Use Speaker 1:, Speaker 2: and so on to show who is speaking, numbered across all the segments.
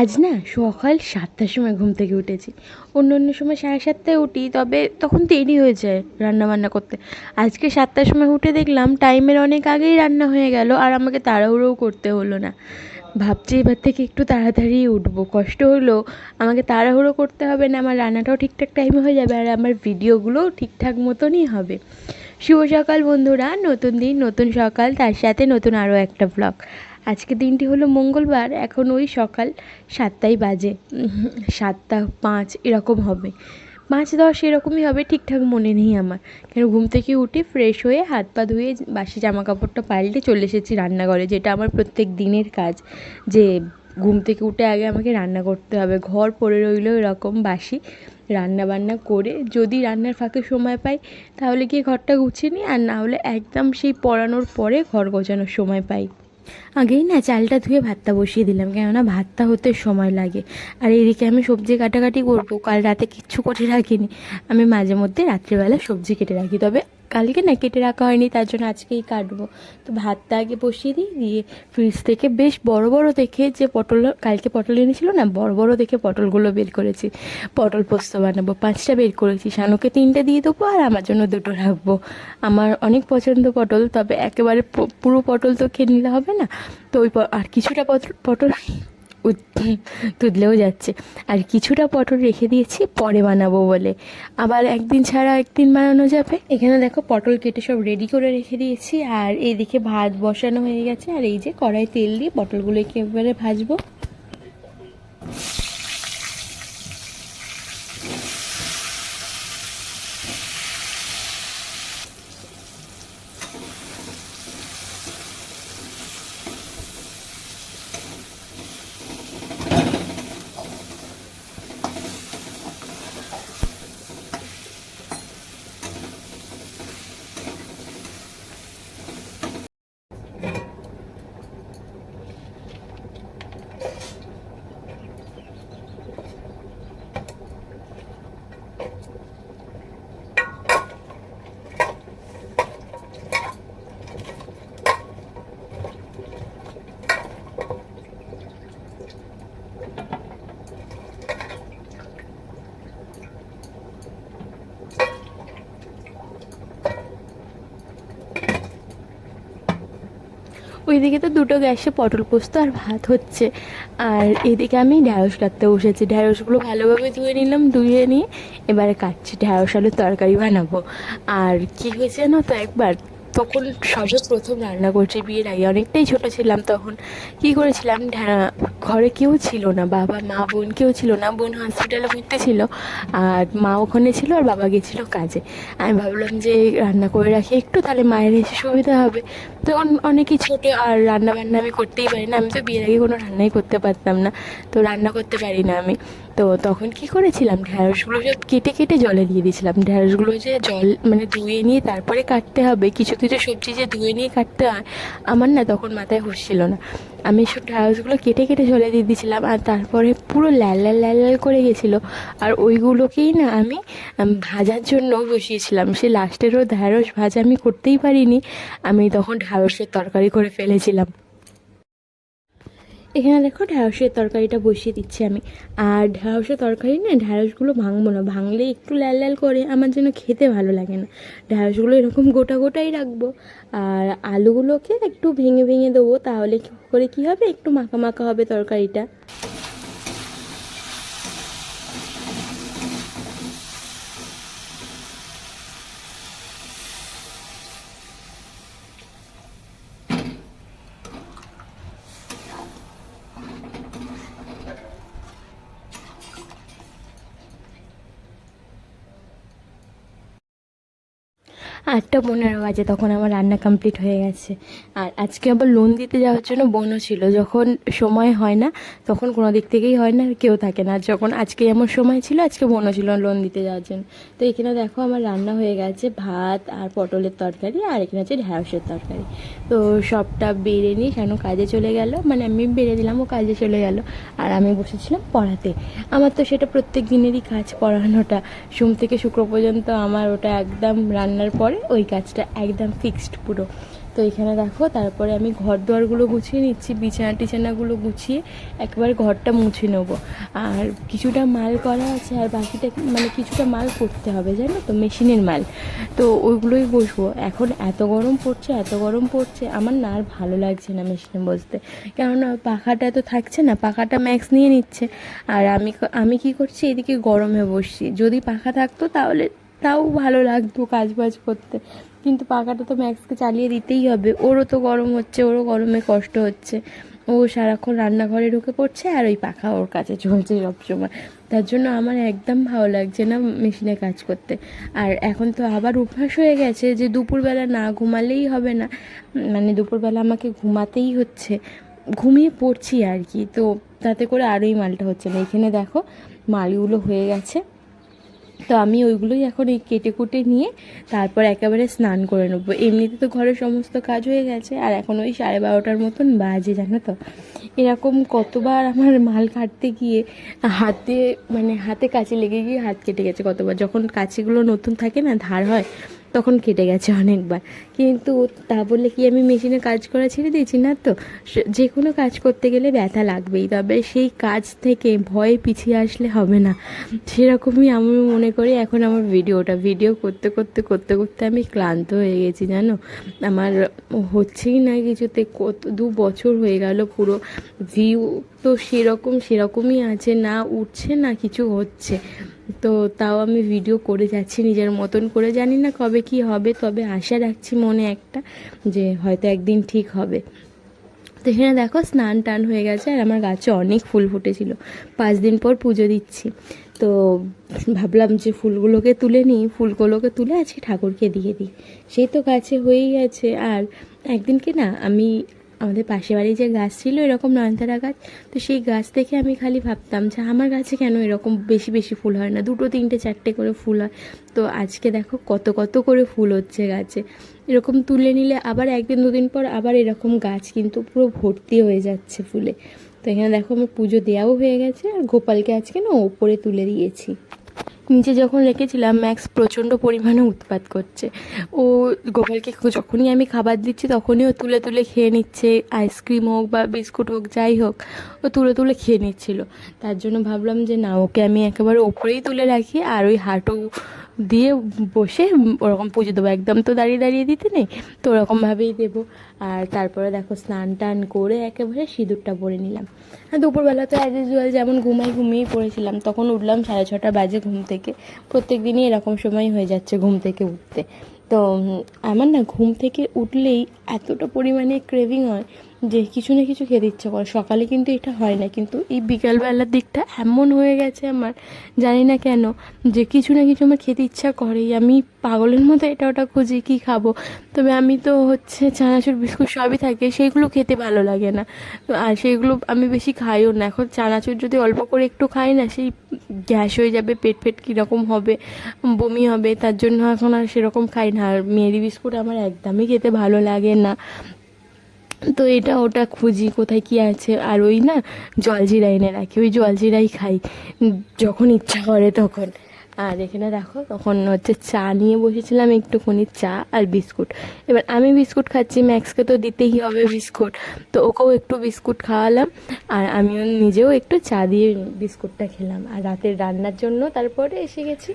Speaker 1: আজ না সকাল সাতটার সময় ঘুম থেকে উঠেছি। অন্য অন্য সময় সাড়ে সাতটায় উঠি, তবে তখন দেরি হয়ে যায় রান্না বান্না করতে। আজকে সাতটার সময় উঠে দেখলাম টাইমের অনেক আগেই রান্না হয়ে গেল, আর আমাকে তাড়াহুড়োও করতে হলো না। ভাবছি এবার থেকে একটু তাড়াতাড়ি উঠবো। কষ্ট হলো, আমাকে তাড়াহুড়ো করতে হবে না, আমার রান্নাটাও ঠিকঠাক টাইমে হয়ে যাবে, আর আমার ভিডিওগুলোও ঠিকঠাক মতনই হবে। শুভ সকাল বন্ধুরা, নতুন দিন, নতুন সকাল, তার সাথে নতুন আরও একটা ব্লগ আজকে দিনটি হলো মঙ্গলবার, এখন ওই সকাল সাতটাই বাজে। সাতটা পাঁচ এরকম হবে। পাঁচ দশ এরকমই হবে, ঠিকঠাক মনে নেই আমার। কেন ঘুম থেকে উঠে ফ্রেশ হয়ে হাত পা ধুয়ে বাসি জামা কাপড়টা পাল্টে চলে এসেছি রান্নাঘরে, যেটা আমার প্রত্যেক দিনের কাজ। যে ঘুম থেকে উঠে আগে আমাকে রান্না করতে হবে, ঘর পড়ে রইল এরকম বাসি রান্না বান্না করে। যদি রান্নার ফাঁকে সময় পাই, তাহলে গিয়ে ঘরটা গুছিয়ে নিই, আর না হলে একদম সেই পড়ানোর পরে ঘর গোছানোর সময় পাই। আগেই না চালটা ধুয়ে ভাতটা বসিয়ে দিলাম, কেননা ভাতটা হতে সময় লাগে। আর এদিকে আমি সবজি কাটাকাটি করব, কাল রাতে কিচ্ছু করে রাখিনি আমি মাঝে মধ্যে রাত্রিবেলা সবজি কেটে রাখি, তবে কালকে না কেটে রাখা হয়নি, তার জন্য আজকেই কাটবো। তো ভাতটা আগে বসিয়ে দিই, দিয়ে ফ্রিজ থেকে বেশ বড় বড় দেখে যে পটল, কালকে পটল এনেছিল না, বড় বড় দেখে পটলগুলো বের করেছি। পটল পোস্ত বানাবো, পাঁচটা বের করেছি, শানুকে তিনটে দিয়ে দেবো আর আমার জন্য দুটো রাখব। আমার অনেক পছন্দ পটল, তবে একেবারে পুরো পটল তো খেয়ে নিলে হবে না। তো ওই আর কিছুটা পটল তুদলেও যাচ্ছে। আর কিছুটা পটল রেখে দিয়েছি, পরে বানাবো বলে। আবার একদিন ছাড়া একদিন বানানো যাবে। এখানে দেখো পটল কেটে সব রেডি করে রেখে দিয়েছি। আর এদিকে ভাত বসানো হয়ে গেছে। আর এই যে কড়াই তেল দিয়ে পটলগুলো একেবারে ভাজবো। ওইদিকে তো দুটো গ্যাসে পটল পোস্ত আর ভাত হচ্ছে। আর এদিকে আমি ঢ্যাঁড়স কাটতে বসেছি। ঢ্যাঁড়সগুলো ভালোভাবে ধুয়ে নিলাম, ধুয়ে নিয়ে এবারে কাটছি। ঢ্যাঁড়স আলুর তরকারি বানাবো। আর কি হয়েছে না তো একবার? তখন সবে প্রথম রান্না করছি বিয়ের আগে। অনেকটাই ছোটো ছিলাম তখন। কি করেছিলাম? ঘরে কেউ ছিল না। বাবা, মা, বোন কেউ ছিল না। বোন হসপিটালে ভর্তি ছিল। আর মা ওখানে ছিল আর বাবা গেছিল কাজে। আমি ভাবলাম যে রান্না করে রাখি। একটু তাহলে মায়ের এসে সুবিধা হবে। তখন অনেকেই ছোটো আর রান্না বান্না আমি করতেই পারি না। আমি তো বিয়ের আগে কোনো রান্নাই করতে পারতাম না। তো রান্না করতে পারি না আমি। তো তখন কি করেছিলাম? ঢ্যাঁড়সগুলো সব কেটে কেটে জলে দিয়ে দিয়েছিলাম। ঢ্যাঁড়সগুলো যে জল মানে ধুয়ে নিয়ে তারপরে কাটতে হবে, কিছু কিছু সবজি যে ধুয়ে নিয়ে কাটতে হয়, আমার না তখন মাথায় হুঁশছিল না। আমি সব ঢ্যাঁড়সগুলো কেটে কেটে জলে দিয়ে দিয়েছিলাম আর তারপরে পুরো লাল লাল লাল লাল করে গেছিল। আর ওইগুলোকেই না আমি ভাজার জন্য বসিয়েছিলাম। সে লাস্টেরও ঢ্যাঁড়স ভাজা আমি করতেই পারিনি। আমি তখন ঢ্যাঁড়সের তরকারি করে ফেলেছিলাম। এখানে দেখো ঢ্যাঁড়সের তরকারিটা বসিয়ে দিচ্ছি আমি। আর ঢ্যাঁড়সের তরকারি না, ঢ্যাঁড়সগুলো ভাঙবো না ভাঙলে একটু লাল লাল করে, আমার যেন খেতে ভালো লাগে না। ঢ্যাঁড়সগুলো এরকম গোটা গোটাই রাখব। আর আলুগুলোকে একটু ভেঙে ভেঙে দেবো, তাহলে করে কী হবে? একটু মাখা মাখা হবে তরকারিটা। আটটা পনেরো বাজে তখন আমার রান্না কমপ্লিট হয়ে গেছে। আর আজকে আবার লোন দিতে যাওয়ার জন্য বোনও ছিল। যখন সময় হয় না, তখন কোনো দিক থেকেই হয় না, কেউ থাকে না। যখন আজকে এমন সময় ছিল, আজকে বোনও ছিল লোন দিতে যাওয়ার জন্য। তো এখানে দেখো আমার রান্না হয়ে গেছে, ভাত আর পটলের তরকারি আর এখানে আছে ঢ্যাঁড়সের তরকারি। তো সবটা বেড়ে নিয়ে কেন কাজে চলে গেল। মানে আমি বেড়ে দিলাম, ও কাজে চলে গেল। আর আমি বসেছিলাম পড়াতে। আমার তো সেটা প্রত্যেক দিনেরই কাজ পড়ানোটা। সোম থেকে শুক্র পর্যন্ত আমার ওটা একদম রান্নার পরে ওই কাজটা একদম ফিক্সড পুরো। তো এখানে দেখো, তারপরে আমি ঘর দুয়ারগুলো গুছিয়ে নিচ্ছি, বিছানা টিছানাগুলো গুছিয়ে একবারে ঘরটা মুছে নেব। আর কিছুটা মাল করা আছে, আর বাকিটা মানে কিছুটা মাল করতে হবে, জানো তো? মেশিনের মাল। তো ওইগুলোই বসবো। এখন এত গরম পড়ছে, এত গরম পড়ছে, আমার না আর ভালো লাগছে না মেশিনে বসতে। কেননা পাখাটা তো থাকছে না, পাখাটা ম্যাক্স নিয়ে নিচ্ছে। আর আমি আমি কি করছি? এদিকে গরমে বসছি। যদি পাখা থাকতো তাহলে তাও ভালো লাগতো কাজ বাজ করতে। কিন্তু পাখাটা তো ম্যাক্সকে চালিয়ে দিতেই হবে। ওরও তো গরম হচ্ছে, ওরও গরমে কষ্ট হচ্ছে। ও সারাক্ষণ রান্নাঘরে ঢুকে পড়ছে আর ওই পাখা ওর কাছে চলছে সবসময়। তার জন্য আমার একদম ভালো লাগছে না মেশিনে কাজ করতে। আর এখন তো আবার অভ্যাস হয়ে গেছে যে দুপুরবেলা না ঘুমালেই হবে না। মানে দুপুরবেলা আমাকে ঘুমাতেই হচ্ছে। ঘুমিয়ে পড়ছি আর কি। তো তাতে করে আরোই মালটা হচ্ছে না। এখানে দেখো মালগুলো হয়ে গেছে। তো আমি ওইগুলোই এখন এই কেটে কুটে নিয়ে তারপর একেবারে স্নান করে নেব। এমনিতে তো ঘরের সমস্ত কাজ হয়ে গেছে, আর এখন ওই সাড়ে বারোটার মতন বাজে, জানো তো? এরকম কতবার আমার মাল কাটতে গিয়ে হাতে মানে হাতে কাছে লেগে গিয়ে হাত কেটে গেছে কতবার। যখন কাছেগুলো নতুন থাকে না, ধার হয় তখন কেটে গেছে অনেকবার। কিন্তু তা বললে কি আমি মেশিনে কাজ করা ছেড়ে দিয়েছি না তো? যে কোনো কাজ করতে গেলে ব্যথা লাগবেই, তবে সেই কাজ থেকে ভয়ে পিছিয়ে আসলে হবে না। সেরকমই আমি মনে করি এখন আমার ভিডিওটা। ভিডিও করতে করতে করতে করতে আমি ক্লান্ত হয়ে গেছি, জানো? আমার হচ্ছেই না কিছুতে। কত, দু বছর হয়ে গেল পুরো ভিউ তো সেরকম, সেরকমই আছে। না উঠছে, না কিছু হচ্ছে। তো তাও আমি ভিডিও করে যাচ্ছি নিজের মতন করে। জানি না কবে কি হবে, তবে আশা রাখছি মনে একটা যে হয়তো একদিন ঠিক হবে। তো এখানে দেখো স্নান টান হয়ে গেছে আর আমার গাছে অনেক ফুল ফুটেছিল। পাঁচ দিন পর পুজো দিচ্ছি। তো ভাবলাম যে ফুলগুলোকে তুলে নিই, ফুলগুলোকে তুলে আজকে ঠাকুরকে দিয়ে দিই। সেই তো গাছে হয়েই গেছে। আর একদিনকে না আমি আমাদের পাশে বাড়ি যে গাছ ছিল, এরকম নয়নতারা গাছ, তো সেই গাছ দেখে আমি খালি ভাবতাম যে আমার গাছে কেন এরকম বেশি বেশি ফুল হয় না? দুটো, তিনটে, চারটে করে ফুল হয়। তো আজকে দেখো কত কত করে ফুল হচ্ছে গাছে। এরকম তুলে নিলে আবার একদিন, দুদিন পর আবার এরকম গাছ কিন্তু পুরো ভর্তি হয়ে যাচ্ছে ফুলে। তো এখানে দেখো আমার পুজো দেওয়াও হয়ে গেছে, আর গোপালকে আজকে না ওপরে তুলে দিয়েছি। নিচে যখন রেখেছিলাম, ম্যাক্স প্রচণ্ড পরিমাণে উৎপাত করছে। ও গোপালকে যখনই আমি খাবার দিচ্ছি, তখনই ও তুলে তুলে খেয়ে নিচ্ছে, আইসক্রিম হোক বা বিস্কুট হোক, যাই হোক, ও তুলে তুলে খেয়ে নিচ্ছিল। তার জন্য ভাবলাম যে, না, ওকে আমি একেবারে ওপরেই তুলে রাখি, আর ওই হাঁটু দিয়ে বসে ওরকম পুজো দেবো। একদম তো দাঁড়িয়ে দাঁড়িয়ে দিতে নেই, তো ওরকমভাবেই দেবো। আর তারপরে দেখো স্নান টান করে একেবারে সিঁদুরটা পরে নিলাম। আর দুপুরবেলা তো অ্যাজ ইউজুয়াল যেমন ঘুমাই ঘুমিয়েই পড়েছিলাম, তখন উঠলাম সাড়ে ছটা বাজে ঘুম থেকে। প্রত্যেক দিনই এরকম সময় হয়ে যাচ্ছে ঘুম থেকে উঠতে। তো আমার না ঘুম থেকে উঠলেই এতটা পরিমাণে ক্রেভিং হয় যে কিছু না কিছু খেতে ইচ্ছে করে। সকালে কিন্তু এটা হয় না, কিন্তু এই বিকালবেলার দিকটা এমন হয়ে গেছে আমার, জানি না কেন, যে কিছু না কিছু আমার খেতে ইচ্ছা করেই। আমি পাগলের মতো এটা ওটা খুঁজি, কী খাব? তবে আমি তো হচ্ছে চানাচুর, বিস্কুট সবই থাকে, সেইগুলো খেতে ভালো লাগে না। আর সেইগুলো আমি বেশি খাইও না। এখন চানাচুর যদি অল্প করে একটু খাই না, সেই গ্যাস হয়ে যাবে, পেট ফেট কীরকম হবে, বমি হবে, তার জন্য এখন আর সেরকম খাই না। আর মেরি বিস্কুট আমার একদমই খেতে ভালো লাগে না। তো এটা ওটা খুঁজি কোথায় কি আছে। আর ওই না জলজিরা এনে রাখি, ওই জলজিরাই খাই, যখন ইচ্ছা করে তখন। আর এখানে দেখো, তখন হচ্ছে চা নিয়ে বসেছিলাম একটুখানি, চা আর বিস্কুট। এবার আমি বিস্কুট খাচ্ছি, ম্যাক্সকে তো দিতেই হবে বিস্কুট। তো ওকেও একটু বিস্কুট খাওয়ালাম, আর আমিও নিজেও একটু চা দিয়ে বিস্কুটটা খেলাম। আর রাতের রান্নার জন্য তারপরে এসে গেছি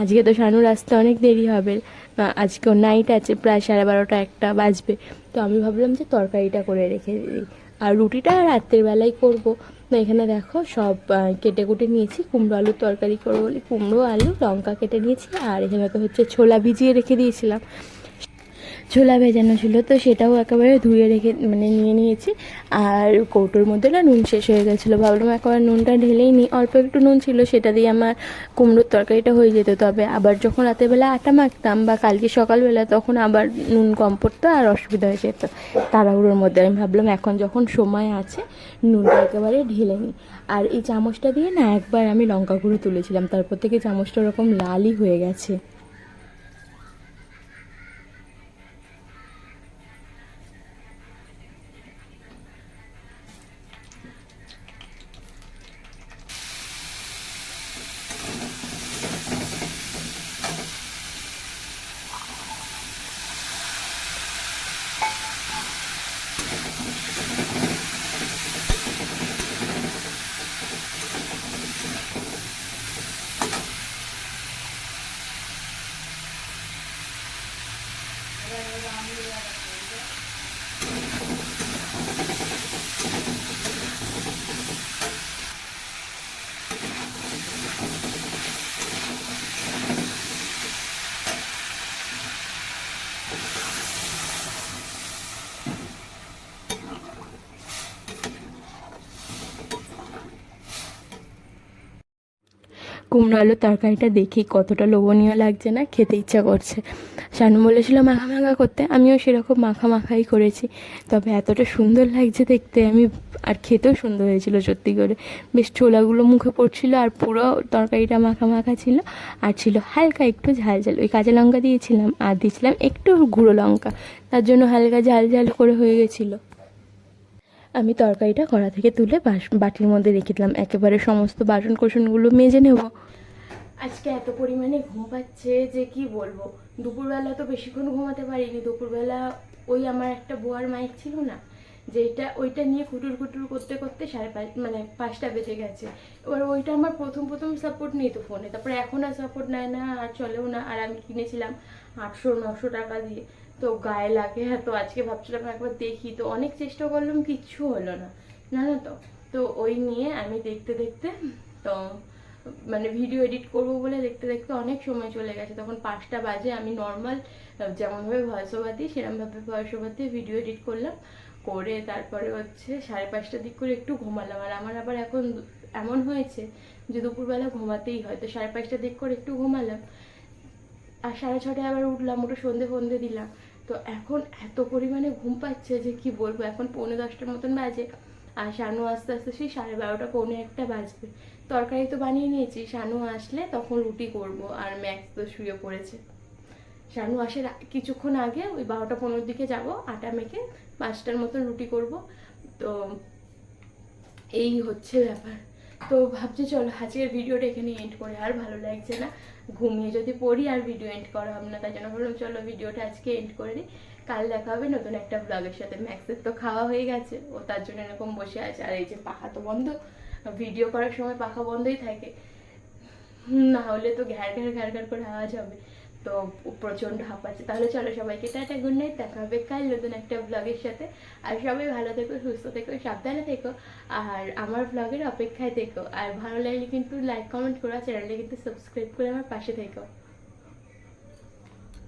Speaker 1: আজকে তো শানুর আসতে অনেক দেরি হবে। আজকে নাইট আছে, প্রায় সাড়ে বারোটা একটা বাজবে। তো আমি ভাবলাম যে তরকারিটা করে রেখে দিই। আর রুটিটা রাত্রের বেলায় করব। এখানে দেখো সব কেটে কুটে নিয়েছি। কুমড়ো আলুর তরকারি করব বলে। কুমড়ো, আলু, লঙ্কা কেটে নিয়েছি। আর এখানে তো হচ্ছে ছোলা ভিজিয়ে রেখে দিয়েছিলাম। ছোলা ভেজানো ছিল, তো সেটাও একেবারে ধুয়ে রেখে মানে নিয়ে নিয়েছি। আর কৌটোর মধ্যে না নুন শেষ হয়ে গেছিল। ভাবলাম একবার নুনটা ঢেলেই নিই। অল্প একটু নুন ছিল, সেটা দিয়ে আমার কুমড়োর তরকারিটা হয়ে যেত। তবে আবার যখন রাতেরবেলা আটা মাখতাম বা কালকে সকালবেলা, তখন আবার নুন কম পড়তো আর অসুবিধা হয়ে যেত। তাড়াহুড়োর মধ্যে আমি ভাবলাম, এখন যখন সময় আছে, নুনটা একেবারে ঢেলে নিই। আর এই চামচটা দিয়ে না একবার আমি লঙ্কা গুঁড়ো তুলেছিলাম। তারপর থেকে চামচটা ওরকম লালই হয়ে গেছে। কুমড়ো আলুর তরকারিটা দেখি, কতটা লোভনীয় লাগছে না, খেতে ইচ্ছা করছে। শানু বলেছিল মাখা মাখা করতে, আমিও সেরকম মাখা মাখাই করেছি। তবে এতটা সুন্দর লাগছে দেখতে, আমি আর খেতেও সুন্দর হয়েছিল সত্যি করে। বেশ ছোলাগুলো মুখে পড়ছিল আর পুরো তরকারিটা মাখা মাখা ছিল। আর ছিল হালকা একটু ঝাল ঝাল, ওই কাঁচা লঙ্কা দিয়েছিলাম আর দিয়েছিলাম একটু গুঁড়ো লঙ্কা। তার জন্য হালকা ঝাল ঝাল করে হয়ে গেছিল। আমি তরকারিটা কড়া থেকে তুলে বাটির মধ্যে রেখে দিলাম। একেবারে সমস্ত বাসন কোসনগুলো মেজে নেব। আজকে এত পরিমাণে ঘুম পাচ্ছে যে কি বলব? দুপুরবেলা তো বেশিক্ষণ ঘুমাতে পারিনি। দুপুরবেলা ওই আমার একটা বোয়ার মাইক ছিল না, যেটা ওইটা নিয়ে কুটুর কুটুর করতে করতে সাড়ে পাঁচ মানে পাঁচটা বেজে গেছে। এবার ওইটা আমার প্রথম প্রথম সাপোর্ট নিত ফোনে তারপরে এখন আর সাপোর্ট নেয় না, আর চলেও না। আর আমি কিনেছিলাম আটশো নশো টাকা দিয়ে। তো গায়ে লাগে। হ্যাঁ তো আজকে ভাবছিলাম একবার দেখি। তো অনেক চেষ্টা করলাম, কিচ্ছু হলো না। জানো তো তো ওই নিয়ে আমি দেখতে দেখতে, তো মানে ভিডিও এডিট করব বলে দেখতে দেখতে অনেক সময় চলে গেছে। তখন পাঁচটা বাজে, আমি নর্মাল যেমনভাবে ভয়েস ওভার দিই, সেরমভাবে ভয়েস ওভার দিয়ে ভিডিও এডিট করলাম। করে তারপরে হচ্ছে সাড়ে পাঁচটার দিক করে একটু ঘুমালাম। আর আমার আবার এখন এমন হয়েছে যে দুপুরবেলা ঘুমাতেই হয়। তো সাড়ে পাঁচটার দিক করে একটু ঘুমালাম। আর সাড়ে ছটায় আবার উঠলাম, ওটা সন্ধে ফন্ধে দিলাম। তো এখন এত পরিমাণে ঘুম পাচ্ছে যে কি বলব, এখন পৌনে দশটার মতন বাজে। আর শানু আস্তে আস্তে সেই সাড়ে বারোটা, পৌনে একটা বাজবে। তরকারি তো বানিয়ে নিয়েছি, শানু আসলে তখন রুটি করব, আর ম্যাক্স তো শুয়ে পড়েছে। শানু আসার কিছুক্ষণ আগে ওই বারোটা পনেরোর দিকে যাব, আটা মেখে পাঁচটার মতন রুটি করব। তো এই হচ্ছে ব্যাপার। তো ভাবছি চলো আজকের ভিডিওটা এখানে এন্ড করে, আর ভালো লাগছে না? ঘুমিয়ে যদি পড়ি আর ভিডিও এন্ড করা হবে না তাই জন্য বললাম চলো ভিডিওটা আজকে এন্ড করে দিই। কাল দেখা হবে নতুন একটা ব্লগের সাথে। ম্যাক্সের তো খাওয়া হয়ে গেছে, ও তার জন্য এরকম বসে আছে। আর এই যে পাখা তো বন্ধ ভিডিও করার সময় পাখা বন্ধই থাকে। না হলে তো ঘ্যার ঘ্যার ঘ্যার ঘ্যার করে আওয়াজ হবে। তো প্রচণ্ড আছে তাহলে চলো সবাইকে টাটা গুড নাইট দেখা হবে কাল নতুন একটা ব্লগের সাথে। আর সবাই ভালো থেকো, সুস্থ থেকো, সাবধানে থেকো। আর আমার ব্লগের অপেক্ষায় থেকো। আর ভালো লাগলে কিন্তু লাইক কমেন্ট করো। চ্যানেলটা কিন্তু সাবস্ক্রাইব করে আমার পাশে থেকো।